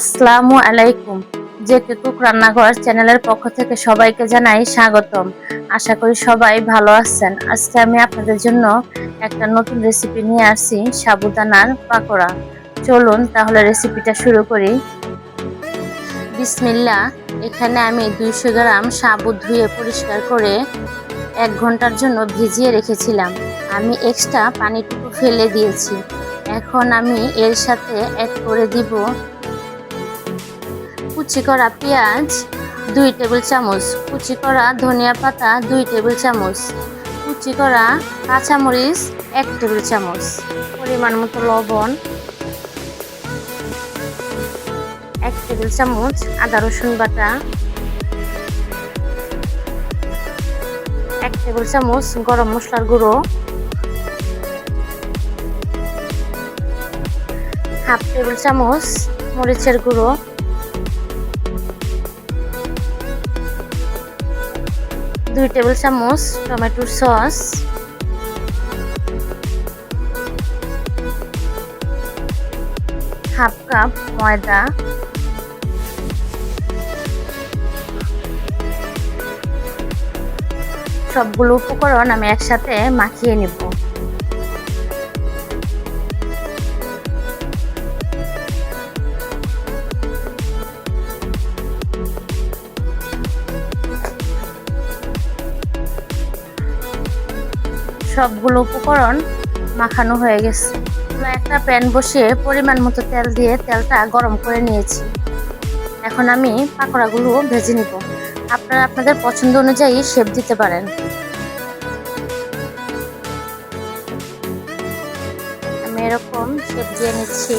আসসালামু আলাইকুম। যে কুক রান্নাঘর চ্যানেলের পক্ষ থেকে সবাইকে জানাই স্বাগতম। আশা করি সবাই ভালো আছেন। আজকে আমি আপনাদের জন্য একটা নতুন রেসিপি নিয়ে আসছি, সাবুদানার পাকোড়া। চলুন তাহলে রেসিপিটা শুরু করি। বিসমিল্লা এখানে আমি দুইশো গ্রাম সাবু ধুয়ে পরিষ্কার করে এক ঘণ্টার জন্য ভিজিয়ে রেখেছিলাম। আমি এক্সট্রা পানিটুকু ফেলে দিয়েছি। এখন আমি এর সাথে অ্যাড করে দিব কুচি করা পেঁয়াজ, দুই টেবিল চামচ। কুচি করা ধনিয়া পাতা, দুই টেবিল চামচ। কুচি করা কাঁচামরিচ, এক টেবিল চামচ। পরিমাণ মতো লবণ, এক টেবিল চামচ আদা রসুন বাটা, এক টেবিল চামচ গরম মশলার গুঁড়ো, হাফ টেবিল চামচ মরিচের গুঁড়ো দুই টেবিল চামচ টমেটোর সস হাফ কাপ ময়দা। সবগুলো উপকরণ আমি একসাথে মাখিয়ে নিব। সবগুলো উপকরণ মাখানো হয়ে গেছে। একটা প্যান বসিয়ে পরিমাণ মতো তেল দিয়ে তেলটা গরম করে নিয়েছি। এখন আমি পাকোড়াগুলো ভেজে নিব। আপনারা আপনাদের পছন্দ অনুযায়ী শেপ দিতে পারেন। আমি এরকম শেপ দিয়ে নিচ্ছি।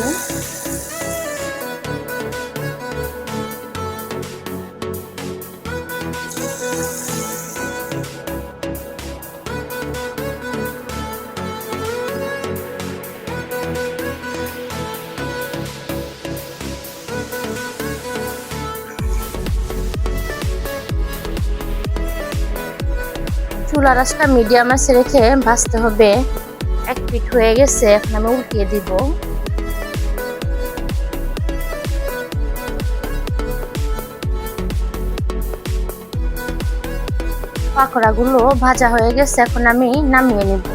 চুলা রাসটা মিডিয়াম আছে রেখে ভাজতে হবে। এক পিঠ হয়ে গেছে, এখন আমি উল্টিয়ে দিব। পাকোড়াগুলো ভাজা হয়ে গেছে, এখন আমি নামিয়ে নিব।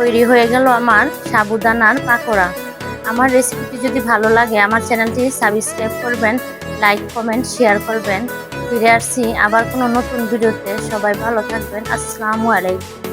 তৈরি হয়ে গেল আমার সাবুদানার পাকোড়া। আমার রেসিপিটি যদি ভালো লাগে, আমার চ্যানেলটি সাবস্ক্রাইব করবেন লাইক কমেন্ট শেয়ার করবেন। ফিরে আসছি আবার কোনো নতুন ভিডিওতে সবাই ভালো থাকবেন। আসসালামু আলাইকুম।